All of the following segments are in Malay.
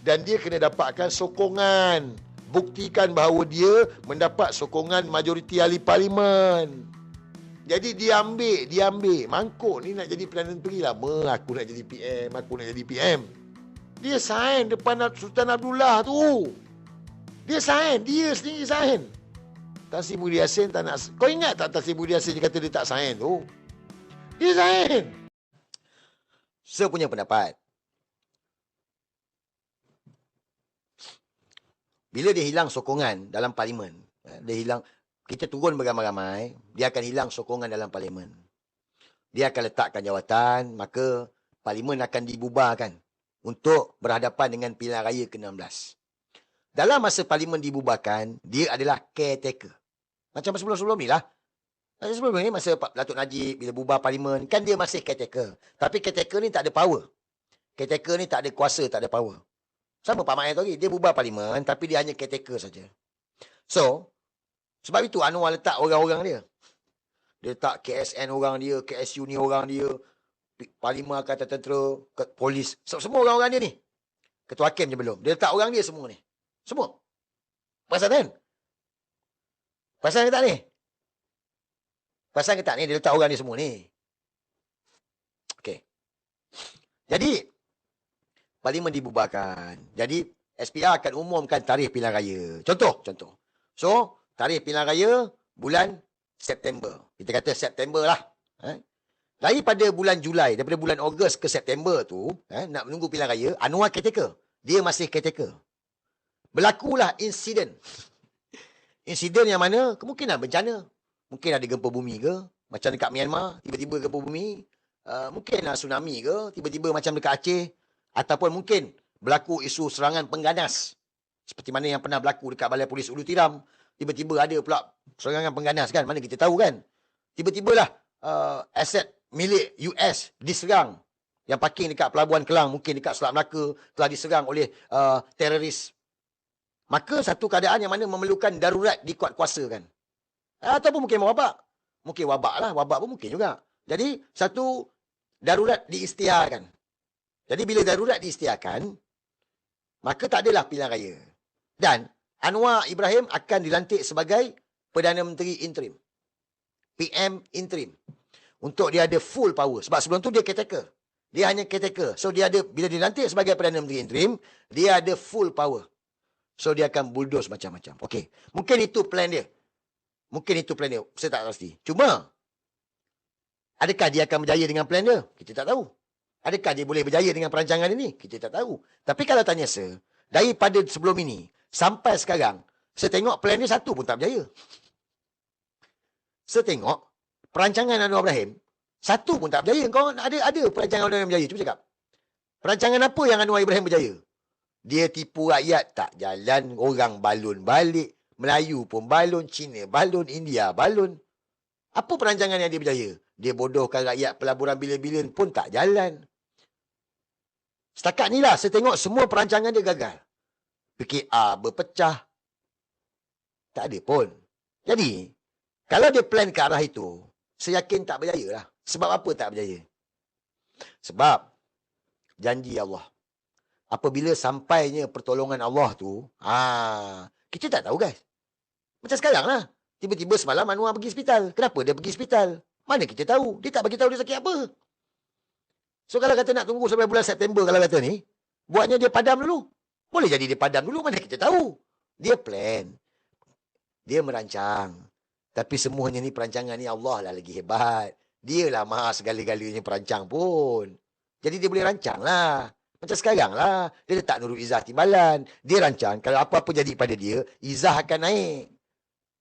Dan dia kena dapatkan sokongan. Buktikan bahawa dia mendapat sokongan majoriti ahli parlimen. Jadi dia ambil, dia ambil. Mangkuk ni nak jadi Perdana Menteri lama. Aku nak jadi PM, aku nak jadi PM. Dia sign depan Sultan Abdullah tu. Dia sign, dia sendiri sign. Tan Sri Budi Yassin tak nak... Kau ingat tak Tan Sri Budi Yassin dia kata dia tak sign tu? Dia sign. Saya punya pendapat. Bila dia hilang sokongan dalam parlimen, eh, dia hilang, kita turun beramai-ramai, dia akan hilang sokongan dalam parlimen. Dia akan letakkan jawatan, maka parlimen akan dibubarkan untuk berhadapan dengan pilihan raya ke-16. Dalam masa parlimen dibubarkan, dia adalah caretaker. Macam sebelum-sebelum ni lah. Masa sebelum ni, masa Datuk Najib, bila bubar parlimen, kan dia masih caretaker. Tapi caretaker ni tak ada power. Caretaker ni tak ada kuasa, tak ada power. Sama Pak Mak tadi, dia bubar parlimen tapi dia hanya caretaker saja. So, sebab itu Anwar letak orang-orang dia. Dia letak KSN orang dia, KSU ni orang dia, Parlimen Angkatan Tentera, Polis, semua orang-orang dia ni. Ketua Hakim je belum. Dia letak orang dia semua ni. Semua. Pasal kan? Pasal ke tak ni? Pasal ke tak ni? Dia letak orang dia semua ni. Okay. Jadi, parlimen dibubarkan. Jadi SPR akan umumkan tarikh pilihan raya. Contoh, contoh. So, tarikh pilihan raya bulan September. Kita kata September lah. Eh? Daripada bulan Julai, daripada bulan Ogos ke September tu, eh, nak menunggu pilihan raya, Anwar caretaker. Dia masih caretaker. Berlakulah insiden. Insiden yang mana kemungkinan bencana. Mungkin ada gempa bumi ke, macam dekat Myanmar, tiba-tiba gempa bumi. Uh, mungkin ada tsunami ke, tiba-tiba macam dekat Aceh, Ataupun mungkin berlaku isu serangan pengganas. Seperti mana yang pernah berlaku dekat Balai Polis Ulu Tiram. Tiba-tiba ada pula serangan pengganas kan. Mana kita tahu kan. Tiba-tibalah uh, aset milik US diserang. Yang parking dekat Pelabuhan Kelang. Mungkin dekat Selat Melaka. Telah diserang oleh uh, teroris. Maka satu keadaan yang mana memerlukan darurat dikuat kuasakan. Ataupun mungkin wabak. Mungkin wabak lah. Wabak pun mungkin juga. Jadi satu darurat diistiharkan. Jadi bila darurat diistiakan, maka tak adalah pilihan raya. Dan Anwar Ibrahim akan dilantik sebagai Perdana Menteri Interim. PM Interim. Untuk dia ada full power. Sebab sebelum tu dia caretaker. Dia hanya caretaker. So dia ada, bila dilantik sebagai Perdana Menteri Interim, dia ada full power. So dia akan bulldoze macam-macam. Okey. Mungkin itu plan dia. Mungkin itu plan dia. Saya tak pasti. Cuma, adakah dia akan berjaya dengan plan dia? Kita tak tahu. Adakah dia boleh berjaya dengan perancangan ini? Kita tak tahu. Tapi kalau tanya saya, daripada sebelum ini sampai sekarang, saya tengok plan dia satu pun tak berjaya. Saya tengok perancangan Anwar Ibrahim, satu pun tak berjaya. Kau ada ada perancangan Anwar Ibrahim berjaya? Cuba cakap. Perancangan apa yang Anwar Ibrahim berjaya? Dia tipu rakyat tak jalan, orang balun balik, Melayu pun balun, Cina balun, India balun. Apa perancangan yang dia berjaya? Dia bodohkan rakyat pelaburan bilion-bilion pun tak jalan. Setakat ni lah saya tengok semua perancangan dia gagal. PKR berpecah. Tak ada pun. Jadi, kalau dia plan ke arah itu, saya yakin tak berjaya lah. Sebab apa tak berjaya? Sebab janji Allah. Apabila sampainya pertolongan Allah tu, ah, kita tak tahu guys. Macam sekarang lah. Tiba-tiba semalam Anwar pergi hospital. Kenapa dia pergi hospital? Mana kita tahu? Dia tak bagi tahu dia sakit apa. So kalau kata nak tunggu sampai bulan September kalau kata ni, buatnya dia padam dulu. Boleh jadi dia padam dulu, mana kita tahu. Dia plan. Dia merancang. Tapi semuanya ni perancangan ni Allah lah lagi hebat. Dia lah maha segala-galanya perancang pun. Jadi dia boleh rancang lah. Macam sekarang lah. Dia letak Nurul Izzah timbalan. Dia rancang kalau apa-apa jadi pada dia, Izzah akan naik.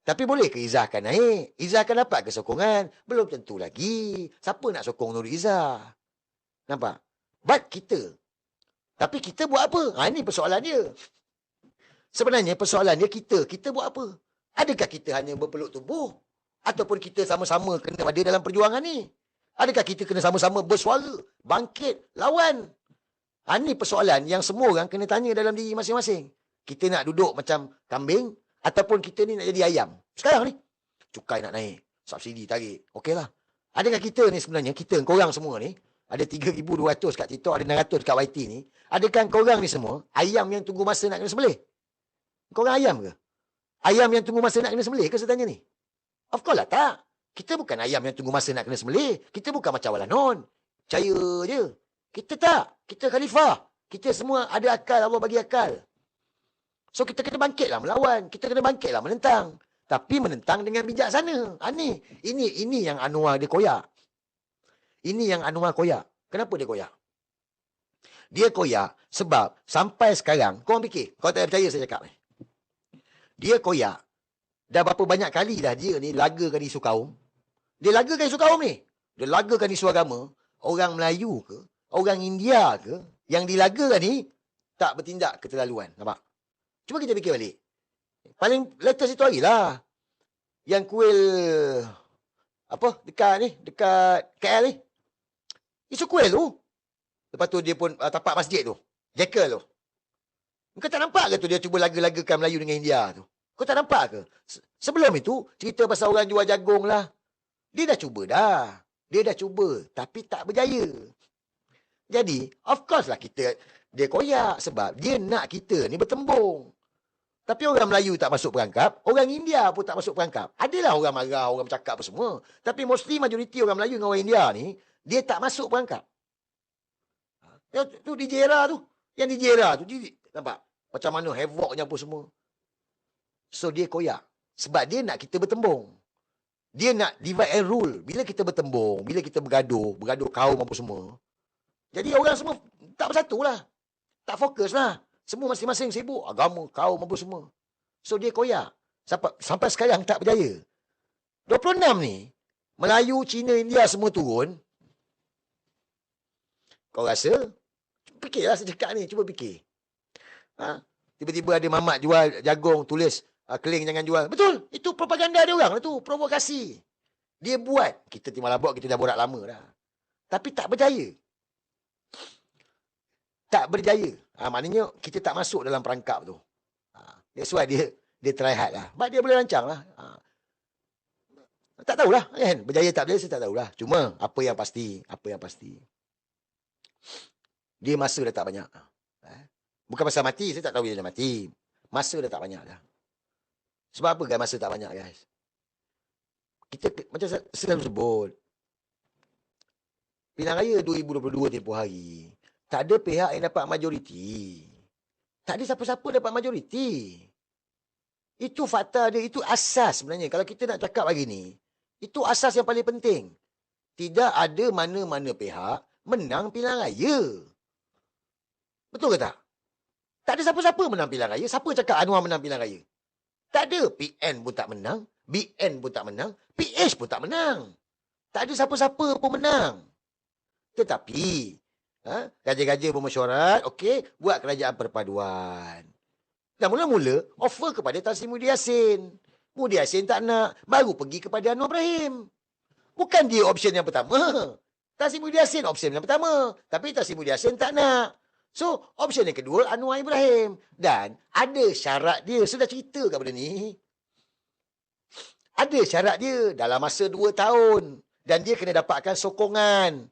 Tapi boleh ke Izzah akan naik? Izzah akan dapat kesokongan? Belum tentu lagi. Siapa nak sokong Nurul Izzah? Nampak? But kita. Tapi kita buat apa? Ha, ini persoalan dia. Sebenarnya persoalan dia kita. Kita buat apa? Adakah kita hanya berpeluk tubuh? Ataupun kita sama-sama kena ada dalam perjuangan ni? Adakah kita kena sama-sama bersuara? Bangkit? Lawan? Ha, ini persoalan yang semua orang kena tanya dalam diri masing-masing. Kita nak duduk macam kambing? Ataupun kita ni nak jadi ayam? Sekarang ni. Cukai nak naik. Subsidi tarik. Okeylah. Adakah kita ni sebenarnya, kita, korang semua ni, ada 3,200 kat TikTok, ada 600 kat YT ni, adakah korang ni semua ayam yang tunggu masa nak kena sembelih? Korang ayam ke? Ayam yang tunggu masa nak kena sembelih ke saya tanya ni? Of course lah tak. Kita bukan ayam yang tunggu masa nak kena sembelih. Kita bukan macam walanon. Percaya je. Kita tak. Kita khalifah. Kita semua ada akal. Allah bagi akal. So kita kena bangkitlah melawan. Kita kena bangkitlah menentang. Tapi menentang dengan bijaksana. Ha, ni. Ini, ini yang Anwar dia koyak. Ini yang Anwar koyak. Kenapa dia koyak? Dia koyak sebab sampai sekarang, kau orang fikir, kau tak percaya saya cakap ni. Dia koyak, dah berapa banyak kali dah dia ni lagakan isu kaum. Dia lagakan isu kaum ni. Dia lagakan isu agama. Orang Melayu ke, orang India ke, yang dilagakan ni, tak bertindak keterlaluan. Nampak? Cuba kita fikir balik. Paling latest itu hari lah. Yang kuil, apa, dekat ni, dekat KL ni. Isu kuil tu. Lepas tu dia pun uh, tapak masjid tu. Jekyll tu. Kau tak nampak ke tu dia cuba laga-lagakan Melayu dengan India tu? Kau tak nampak ke? Sebelum itu, cerita pasal orang jual jagung lah. Dia dah cuba dah. Dia dah cuba. Tapi tak berjaya. Jadi, of course lah kita, dia koyak. Sebab dia nak kita ni bertembung. Tapi orang Melayu tak masuk perangkap. Orang India pun tak masuk perangkap. Adalah orang marah, orang bercakap apa semua. Tapi mostly majoriti orang Melayu dengan orang India ni, dia tak masuk perangkap. Ya, tu di Jera tu. Yang di Jera tu. Dia, nampak? Macam mana havoc apa semua. So dia koyak. Sebab dia nak kita bertembung. Dia nak divide and rule. Bila kita bertembung, bila kita bergaduh, bergaduh kaum apa semua. Jadi orang semua tak bersatu lah. Tak fokus lah. Semua masing-masing sibuk. Agama, kaum apa semua. So dia koyak. Sampai, sampai sekarang tak berjaya. 26 ni, Melayu, Cina, India semua turun. Kau rasa Fikirlah saya ni. Cuba fikir. Ha? Tiba-tiba ada mamat jual jagung, tulis uh, keling jangan jual. Betul. Itu propaganda dia orang. Itu provokasi. Dia buat. Kita timah buat, kita dah borak lama dah. Tapi tak berjaya. Tak berjaya. Ha, maknanya kita tak masuk dalam perangkap tu. Ha, that's why dia dia try hard lah. But dia boleh rancang lah. Ha. Tak tahulah kan. Berjaya tak berjaya saya tak tahulah. Cuma apa yang pasti. Apa yang pasti. Dia masa dah tak banyak. Eh? Bukan pasal mati, saya tak tahu dia dah mati. Masa dah tak banyak dah. Sebab apa guys masa tak banyak guys? Kita macam selalu sebut. Pilihan Raya 2022 tempoh hari. Tak ada pihak yang dapat majoriti. Tak ada siapa-siapa dapat majoriti. Itu fakta dia. Itu asas sebenarnya. Kalau kita nak cakap hari ni. Itu asas yang paling penting. Tidak ada mana-mana pihak menang pilihan raya. Betul ke tak? Tak ada siapa-siapa menang pilihan raya. Siapa cakap Anwar menang pilihan raya? Tak ada. PN pun tak menang. BN pun tak menang. PH pun tak menang. Tak ada siapa-siapa pun menang. Tetapi, ha, gaji-gaji bermesyuarat, okey, buat kerajaan perpaduan. Dan mula-mula, offer kepada Tan Sri Muhyiddin Yassin. Muhyiddin Yassin tak nak, baru pergi kepada Anwar Ibrahim. Bukan dia option yang pertama. Muhyiddin Yassin option yang pertama. Tapi Muhyiddin Yassin tak nak. So, option yang kedua, Anwar Ibrahim. Dan ada syarat dia. Sudah cerita ke benda ni? Ada syarat dia dalam masa dua tahun. Dan dia kena dapatkan sokongan.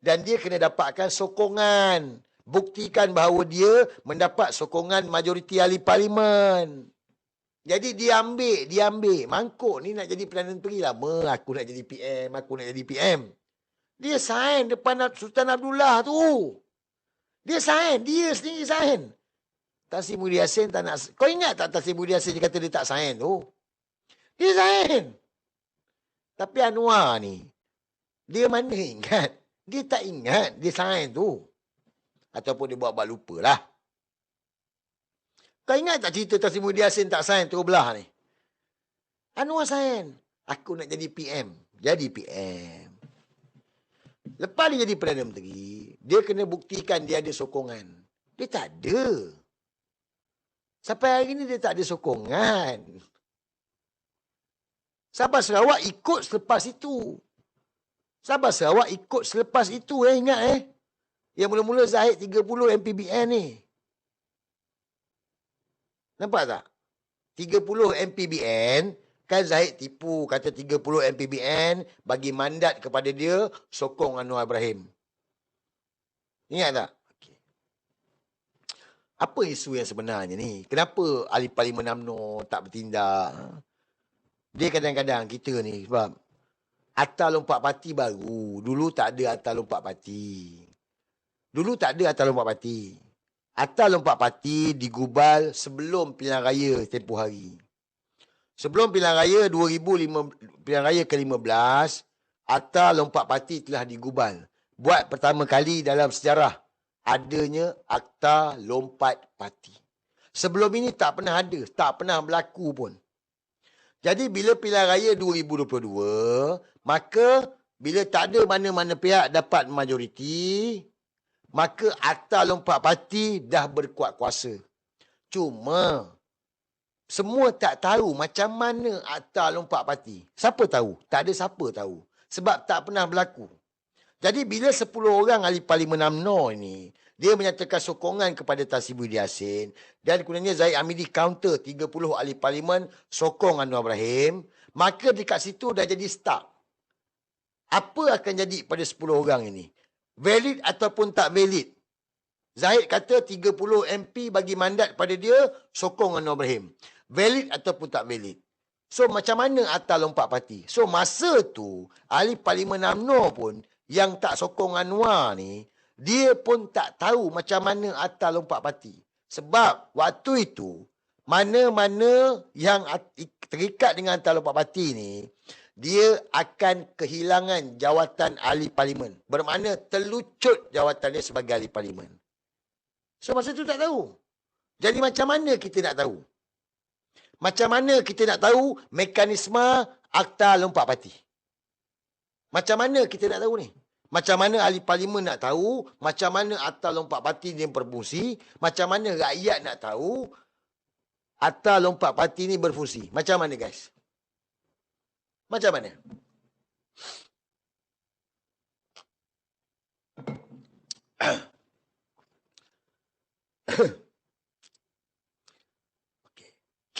Dan dia kena dapatkan sokongan. Buktikan bahawa dia mendapat sokongan majoriti ahli parlimen. Jadi dia ambil, dia ambil. Mangkuk ni nak jadi Perdana Menteri lama. Aku nak jadi PM, aku nak jadi PM. Dia sign depan Sultan Abdullah tu. Dia sign. Dia sendiri sign. Tan Sri Muhyiddin Yassin tak nak... Kau ingat tak Tan Sri Muhyiddin Yassin dia kata dia tak sign tu? Dia sign. Tapi Anwar ni, dia mana ingat? Dia tak ingat dia sign tu. Ataupun dia buat-buat lupa lah. Kau ingat tak cerita Tan Sri Muhyiddin Yassin tak sign tu belah ni? Anwar sign. Aku nak jadi PM. Jadi PM. Lepas dia jadi Perdana Menteri, dia kena buktikan dia ada sokongan. Dia tak ada. Sampai hari ini dia tak ada sokongan. Sabah Sarawak ikut selepas itu. Sabah Sarawak ikut selepas itu eh ingat eh. Yang mula-mula Zahid 30 MPBN ni. Nampak tak? 30 MPBN Kan Zahid tipu kata 30 MPBN bagi mandat kepada dia sokong Anwar Ibrahim. Ingat tak? Okey. Apa isu yang sebenarnya ni? Kenapa ahli parlimen UMNO tak bertindak? Dia kadang-kadang kita ni sebab atas lompat parti baru. Dulu tak ada atas lompat parti. Dulu tak ada atas lompat parti. Atas lompat parti digubal sebelum pilihan raya tempoh hari. Sebelum pilihan raya 2005 pilihan raya ke-15, atas lompat parti telah digubal. Buat pertama kali dalam sejarah adanya akta lompat parti. Sebelum ini tak pernah ada, tak pernah berlaku pun. Jadi bila pilihan raya 2022, maka bila tak ada mana-mana pihak dapat majoriti, maka akta lompat parti dah berkuat kuasa. Cuma semua tak tahu macam mana akta lompat parti. Siapa tahu? Tak ada siapa tahu. Sebab tak pernah berlaku. Jadi bila 10 orang ahli parlimen UMNO ini dia menyatakan sokongan kepada Sri Yassin dan kemudiannya Zaid Amidi counter 30 ahli parlimen sokong Anwar Ibrahim, maka dekat situ dah jadi start. Apa akan jadi pada 10 orang ini? Valid ataupun tak valid? Zahid kata 30 MP bagi mandat pada dia sokong Anwar Ibrahim. Valid ataupun tak valid? So macam mana atas lompat parti? So masa tu ahli parlimen UMNO pun yang tak sokong Anwar ni dia pun tak tahu macam mana atas lompat parti. Sebab waktu itu, mana-mana yang terikat dengan atas lompat parti ni, dia akan kehilangan jawatan ahli parlimen. Bermakna terlucut jawatan dia sebagai ahli parlimen. So masa tu tak tahu. Jadi macam mana kita nak tahu? Macam mana kita nak tahu mekanisme akta lompat parti? Macam mana kita nak tahu ni? Macam mana ahli parlimen nak tahu, macam mana atas lompat parti ni berfungsi, macam mana rakyat nak tahu atas lompat parti ni berfungsi. Macam mana guys? Macam mana?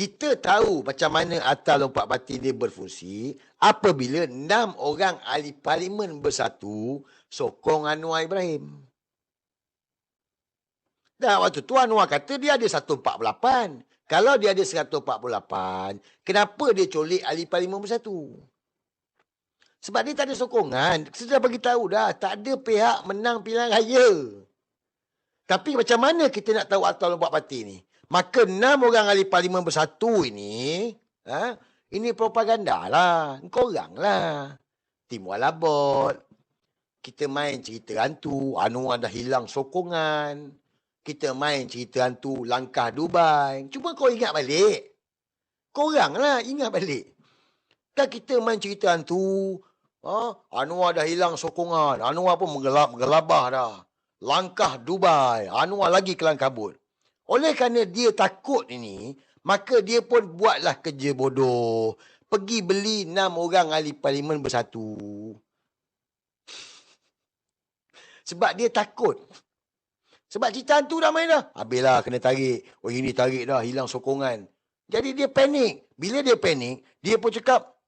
Kita tahu macam mana atas lompat parti dia berfungsi apabila enam orang ahli parlimen bersatu sokong Anwar Ibrahim. Dan waktu tu Anwar kata dia ada 148. Kalau dia ada 148, kenapa dia colik ahli parlimen bersatu? Sebab dia tak ada sokongan. Saya dah bagi tahu dah, tak ada pihak menang pilihan raya. Tapi macam mana kita nak tahu atas lompat parti ni? Maka enam orang ahli parlimen bersatu ini, ha, ini propaganda lah. Kau orang lah. Tim Walabot. Kita main cerita hantu. Anwar dah hilang sokongan. Kita main cerita hantu langkah Dubai. Cuma kau ingat balik. Kau orang lah ingat balik. Kan kita main cerita hantu. Ha? Anwar dah hilang sokongan. Anwar pun menggelabah dah. Langkah Dubai. Anwar lagi kelang kabut. Oleh kerana dia takut ini, maka dia pun buatlah kerja bodoh. Pergi beli enam orang ahli parlimen bersatu. Sebab dia takut. Sebab cerita tu dah main dah. Habislah kena tarik. Oh ini tarik dah, hilang sokongan. Jadi dia panik. Bila dia panik, dia pun cakap,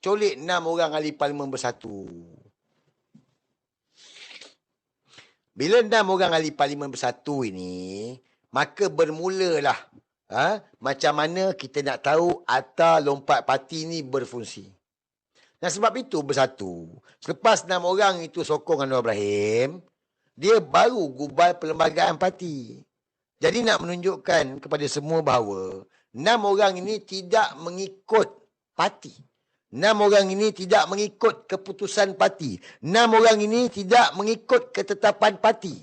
colik enam orang ahli parlimen bersatu. Bila enam orang ahli parlimen bersatu ini, maka bermulalah ha, macam mana kita nak tahu atas lompat parti ini berfungsi. Dan sebab itu bersatu. Selepas enam orang itu sokong Anwar Ibrahim, dia baru gubal perlembagaan parti. Jadi nak menunjukkan kepada semua bahawa enam orang ini tidak mengikut parti. Enam orang ini tidak mengikut keputusan parti. Enam orang ini tidak mengikut ketetapan parti.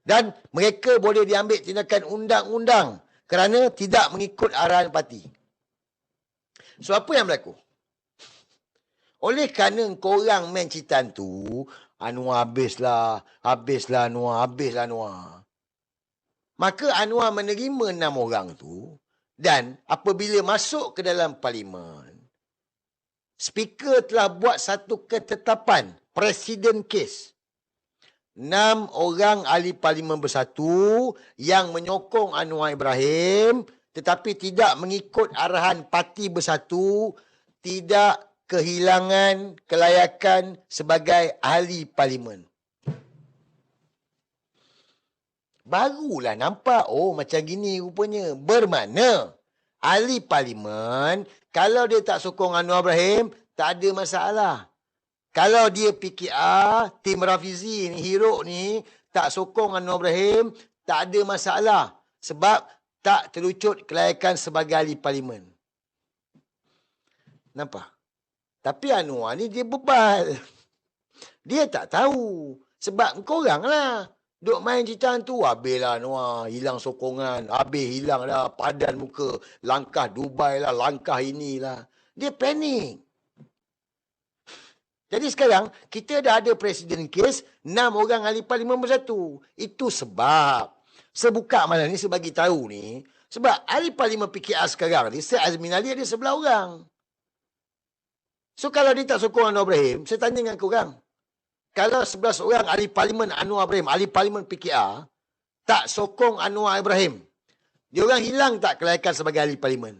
Dan mereka boleh diambil tindakan undang-undang kerana tidak mengikut arahan parti. So apa yang berlaku? Oleh kerana korang main cerita tu, Anwar habislah, habislah Anwar, habislah Anwar. Maka Anwar menerima enam orang tu dan apabila masuk ke dalam parlimen, Speaker telah buat satu ketetapan Presiden Case. Enam orang ahli parlimen bersatu yang menyokong Anwar Ibrahim tetapi tidak mengikut arahan parti bersatu tidak kehilangan kelayakan sebagai ahli parlimen. Barulah nampak, oh macam gini rupanya. Bermakna, ahli parlimen, kalau dia tak sokong Anwar Ibrahim, tak ada masalah. Kalau dia PKR, tim Rafizi ni, hero ni, tak sokong Anwar Ibrahim, tak ada masalah. Sebab tak terlucut kelayakan sebagai ahli parlimen. Nampak? Tapi Anwar ni dia bebal. Dia tak tahu. Sebab korang lah. Duk main cerita tu. Habislah Anwar. Hilang sokongan. Habis hilang lah. Padan muka. Langkah Dubai lah. Langkah inilah. Dia panik. Jadi sekarang kita dah ada presiden kes. Enam orang ahli parlimen bersatu. Itu sebab. Sebuka malam ni sebagi tahu ni. Sebab ahli parlimen PKR sekarang ni. Syed Azmin Ali ada sebelah orang. So kalau dia tak sokong Anwar Ibrahim, saya tanya dengan korang. Kalau 11 orang ahli parlimen Anwar Ibrahim, ahli parlimen PKR, tak sokong Anwar Ibrahim, dia orang hilang tak kelayakan sebagai ahli parlimen?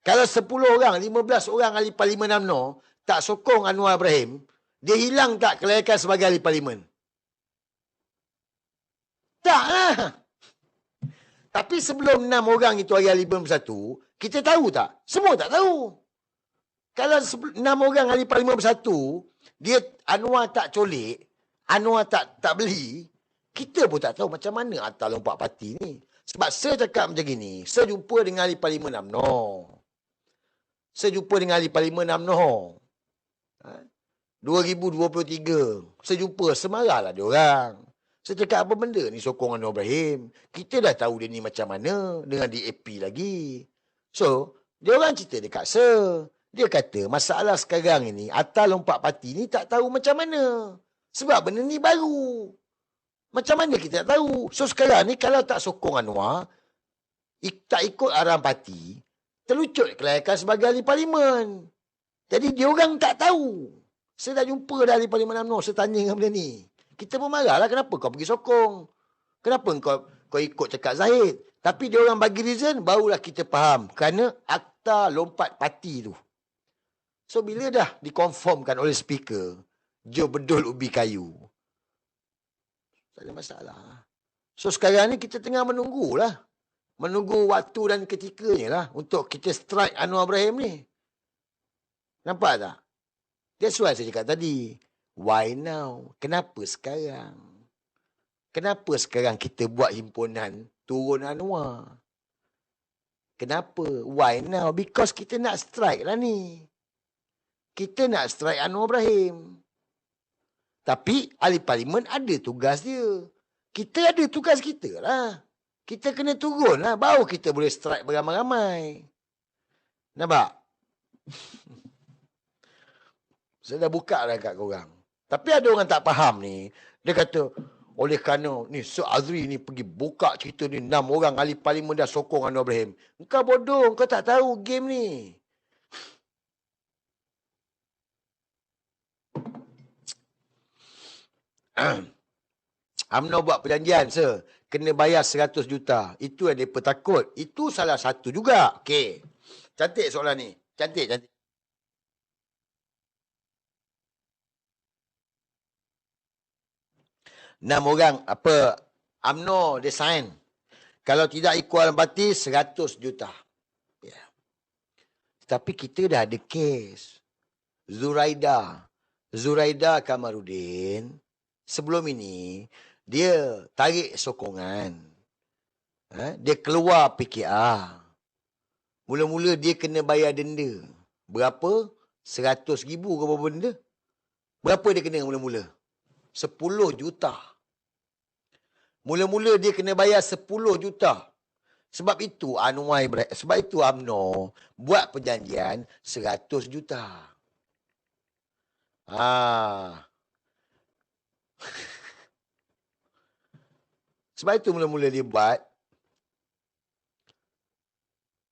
Kalau 10 orang, 15 orang ahli parlimen UMNO tak sokong Anwar Ibrahim, dia hilang tak kelayakan sebagai ahli parlimen? Tak lah. Tapi sebelum 6 orang itu ahli bersatu, kita tahu tak? Semua tak tahu. Kalau enam orang ahli parlimen bersatu, dia Anwar tak colik, Anwar tak tak beli, kita pun tak tahu macam mana atas lompat parti ni. Sebab saya cakap macam gini, saya jumpa dengan ahli parlimen UMNO. Saya jumpa dengan ahli parlimen UMNO. Ha? 2023. Saya jumpa semarahlah dia orang. Saya cakap apa benda ni sokongan Anwar Ibrahim. Kita dah tahu dia ni macam mana dengan DAP lagi. So, dia orang cerita dekat saya. Dia kata masalah sekarang ini atas lompat parti ni tak tahu macam mana. Sebab benda ni baru. Macam mana kita tak tahu. So sekarang ni kalau tak sokong Anwar, tak ikut arahan parti, terlucut kelayakan sebagai ahli parlimen. Jadi dia orang tak tahu. Saya dah jumpa dah ahli parlimen UMNO, saya tanya dengan benda ni. Kita pun marahlah kenapa kau pergi sokong. Kenapa kau kau ikut cakap Zahid. Tapi dia orang bagi reason, barulah kita faham. Kerana akta lompat parti tu. So bila dah dikonfirmkan oleh speaker, Jo bedul ubi kayu. Tak ada masalah. So sekarang ni kita tengah menunggulah. Menunggu waktu dan ketikanya lah untuk kita strike Anwar Ibrahim ni. Nampak tak? That's why saya cakap tadi. Why now? Kenapa sekarang? Kenapa sekarang kita buat himpunan turun Anwar? Kenapa? Why now? Because kita nak strike lah ni kita nak strike Anwar Ibrahim. Tapi ahli parlimen ada tugas dia. Kita ada tugas kita lah. Kita kena turun lah. Baru kita boleh strike beramai-ramai. Nampak? Saya dah buka dah kat korang. Tapi ada orang tak faham ni. Dia kata, oleh kerana ni Sir Azri ni pergi buka cerita ni. Enam orang ahli parlimen dah sokong Anwar Ibrahim. Engkau bodoh. Engkau tak tahu game ni. UMNO buat perjanjian, sir. Kena bayar 100 juta. Itu yang mereka takut. Itu salah satu juga. Okey. Cantik soalan ni. Cantik, cantik. Enam orang, apa, UMNO dia sign. Kalau tidak ikut alam parti, 100 juta. Yeah. Tapi kita dah ada kes. Zuraida. Zuraida Kamarudin sebelum ini dia tarik sokongan. Ha? Dia keluar PKR. Mula-mula dia kena bayar denda. Berapa? Seratus ribu ke apa benda? Berapa dia kena mula-mula? Sepuluh juta. Mula-mula dia kena bayar sepuluh juta. Sebab itu Anwar Ibrahim, sebab itu UMNO buat perjanjian seratus juta. Ah, Sebab itu mula-mula dia buat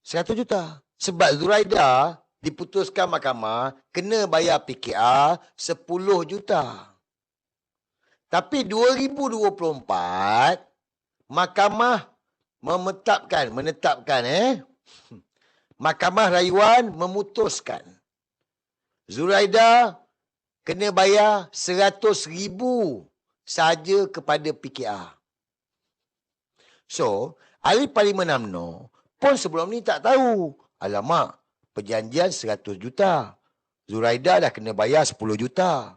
100 juta. Sebab Zuraida diputuskan mahkamah kena bayar PKR 10 juta. Tapi 2024 mahkamah memetapkan menetapkan eh Mahkamah Rayuan memutuskan Zuraida kena bayar seratus ribu saja kepada PKR. So, ahli parlimen UMNO pun sebelum ni tak tahu. Alamak, perjanjian 100 juta. Zuraida dah kena bayar 10 juta.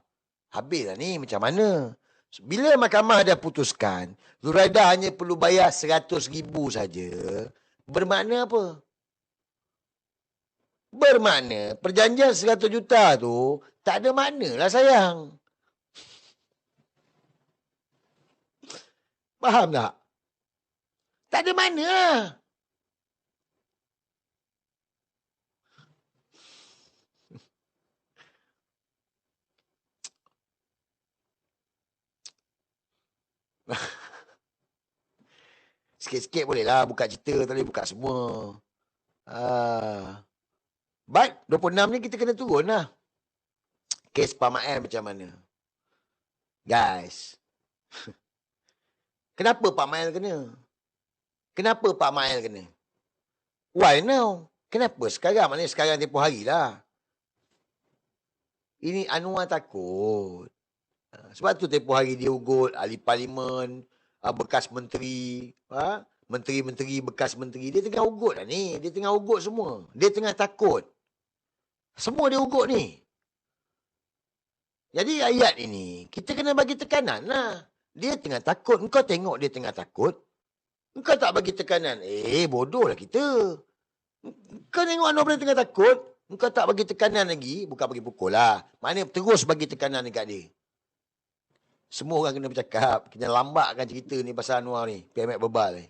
Habislah ni macam mana? Bila mahkamah dah putuskan, Zuraida hanya perlu bayar 100 ribu saja. Bermakna apa? Bermakna perjanjian 100 juta tu tak ada makna lah sayang. Faham tak? Tak ada mana lah. Sikit-sikit boleh lah buka cerita, boleh buka semua. Ah. But 26 ni kita kena turun lah. Kes Pak Mael macam mana? Guys. Kenapa Pak Mael kena? Kenapa Pak Mael kena? Why now? Kenapa sekarang? Maknanya sekarang tempoh hari lah. Ini Anwar takut. Ah, Sebab tu tempoh hari dia ugut ahli parlimen, ah, bekas menteri, ha? menteri-menteri, bekas menteri. Dia tengah ugut lah ni. Dia tengah ugut semua. Dia tengah takut. Semua dia ugut ni. Jadi ayat ini, kita kena bagi tekanan lah. Dia tengah takut. Engkau tengok dia tengah takut. Engkau tak bagi tekanan. Eh, bodoh lah kita. Engkau tengok Anwar Ibrahim tengah takut. Engkau tak bagi tekanan lagi. Bukan bagi pukul lah. Maknanya terus bagi tekanan dekat dia. Semua orang kena bercakap. Kena lambatkan cerita ni pasal Anwar ni. PMX bebal ni.